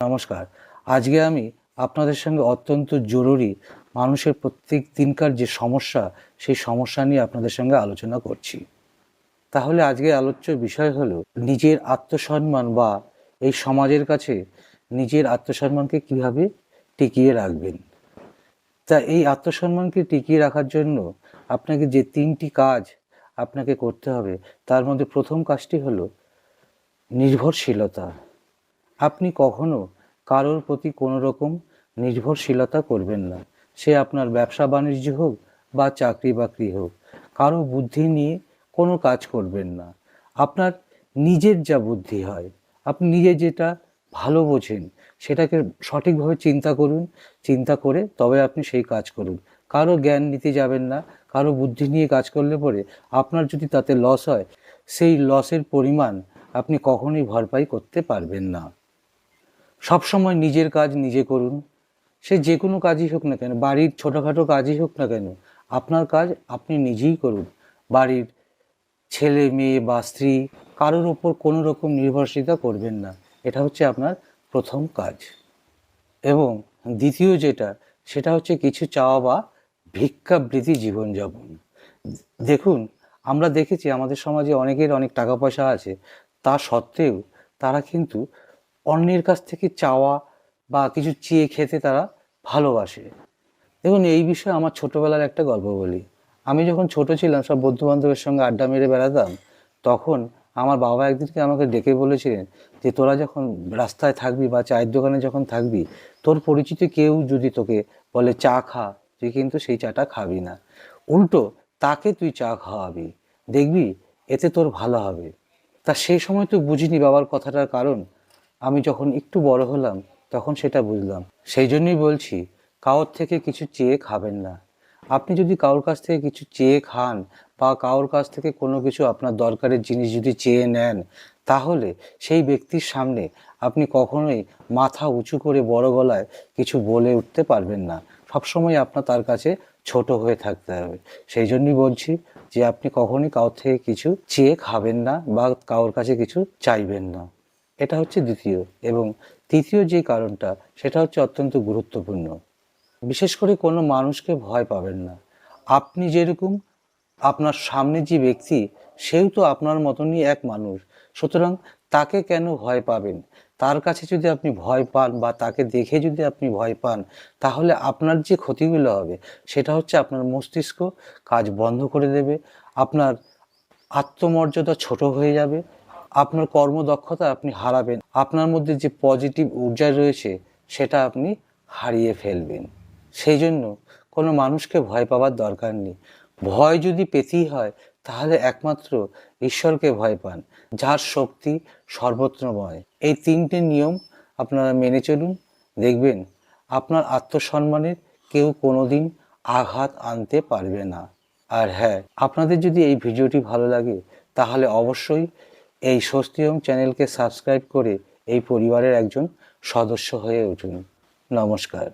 নমস্কার। আজকে আমি আপনাদের সঙ্গে অত্যন্ত জরুরি মানুষের প্রত্যেক দিনকার যে সমস্যা, সেই সমস্যা নিয়ে আপনাদের সঙ্গে আলোচনা করছি। তাহলে আজকে আলোচ্য বিষয় হলো নিজের আত্মসম্মান বা এই সমাজের কাছে নিজের আত্মসম্মানকে কীভাবে টিকিয়ে রাখবেন। তা এই আত্মসম্মানকে টিকিয়ে রাখার জন্য আপনাকে যে তিনটি কাজ আপনাকে করতে হবে, তার মধ্যে প্রথম কাজটি হলো নির্ভরশীলতা। আপনি কখনো কারোর প্রতি কোনো রকম নির্ভরশীলতা করবেন না। সে আপনার ব্যবসা বাণিজ্য হোক বা চাকরি বাকরি হোক, কারও বুদ্ধি নিয়ে কোনো কাজ করবেন না। আপনার নিজের যা বুদ্ধি হয়, আপনি নিজে যেটা ভালো বোঝেন, সেটাকে সঠিকভাবে চিন্তা করুন, চিন্তা করে তবে আপনি সেই কাজ করুন। কারও জ্ঞান নিতে যাবেন না, কারও বুদ্ধি নিয়ে কাজ করলে পরে আপনার যদি তাতে লস হয়, সেই লসের পরিমাণ আপনি কখনোই ভরপাই করতে পারবেন না। সবসময় নিজের কাজ নিজে করুন। সে যে কোনো কাজই হোক না কেন, বাড়ির ছোটোখাটো কাজই হোক না কেন, আপনার কাজ আপনি নিজেই করুন। বাড়ির ছেলে, মেয়ে বা স্ত্রী কারোর ওপর কোনো রকম নির্ভরশীলতা করবেন না। এটা হচ্ছে আপনার প্রথম কাজ। এবং দ্বিতীয় যেটা, সেটা হচ্ছে কিছু চাওয়া বা ভিক্ষাবৃত্তি জীবনযাপন। দেখুন, আমরা দেখেছি আমাদের সমাজে অনেকের অনেক টাকা পয়সা আছে। তা সত্ত্বেও তারা কিন্তু অন্যের কাছ থেকে চাওয়া বা কিছু চেয়ে খেতে তারা ভালোবাসে। দেখুন, এই বিষয়ে আমার ছোটবেলার একটা গল্প বলি। আমি যখন ছোট ছিলাম, সব বন্ধু বান্ধবের সঙ্গে আড্ডা মেরে বেড়াতাম, তখন আমার বাবা একদিনকে আমাকে ডেকে বলেছিলেন যে, তোরা যখন রাস্তায় থাকবি বা চায়ের দোকানে যখন থাকবি, তোর পরিচিত কেউ যদি তোকে বলে চা খা, তুই কিন্তু সেই চাটা খাবি না। উল্টো, তাকে তুই চা খাওয়াবি। দেখবি, এতে তোর ভালো হবে। তা সেই সময় তো বুঝিনি বাবার কথাটার কারণ। আমি যখন একটু বড় হলাম, তখন সেটা বুঝলাম। সেই জন্যই বলছি কারোর থেকে কিছু চেয়ে খাবেন না। আপনি যদি কারোর কাছ থেকে কিছু চেয়ে খান বা কারোর কাছ থেকে কোনো কিছু আপনার দরকারের জিনিস যদি চেয়ে নেন, তাহলে সেই ব্যক্তির সামনে আপনি কখনোই মাথা উঁচু করে বড় গলায় কিছু বলে উঠতে পারবেন না। সবসময় আপনার তার কাছে ছোট হয়ে থাকতে হবে। সেই জন্যই বলছি যে, আপনি কখনোই কারোর থেকে কিছু চেয়ে খাবেন না বা কারোর কাছে কিছু চাইবেন না। এটা হচ্ছে দ্বিতীয় এবং তৃতীয় যে কারণটা, সেটা হচ্ছে অত্যন্ত গুরুত্বপূর্ণ। বিশেষ করে কোনো মানুষকে ভয় পাবেন না। আপনি যেরকম আপনার সামনে যে ব্যক্তি, সেও তো আপনার মতনই এক মানুষ। সুতরাং তাকে কেন ভয় পাবেন? তার কাছে যদি আপনি ভয় পান বা তাকে দেখে যদি আপনি ভয় পান, তাহলে আপনার যে ক্ষতিগুলো হবে, সেটা হচ্ছে আপনার মস্তিষ্ক কাজ বন্ধ করে দেবে, আপনার আত্মমর্যাদা ছোট হয়ে যাবে আপনার কর্মদক্ষতা আপনি হারাবেন, আপনার মধ্যে যে পজিটিভ ঊর্জা রয়েছে, সেটা আপনি হারিয়ে ফেলবেন। সেই জন্য কোনো মানুষকে ভয় পাওয়ার দরকার নেই। ভয় যদি পেতেই হয়, তাহলে একমাত্র ঈশ্বরকে ভয় পান, যার শক্তি সর্বত্রময় এই তিনটে নিয়ম আপনারা মেনে চলুন। দেখবেন, আপনার আত্মসম্মানের কেউ কোনোদিন আঘাত আনতে পারবে না। আর হ্যাঁ আপনাদের যদি এই ভিডিওটি ভালো লাগে, তাহলে অবশ্যই এই স্বস্তি স্বস্তিয়ম চ্যানেলকে সাবস্ক্রাইব করে এই পরিবারের একজন সদস্য হয়ে উঠুন। নমস্কার।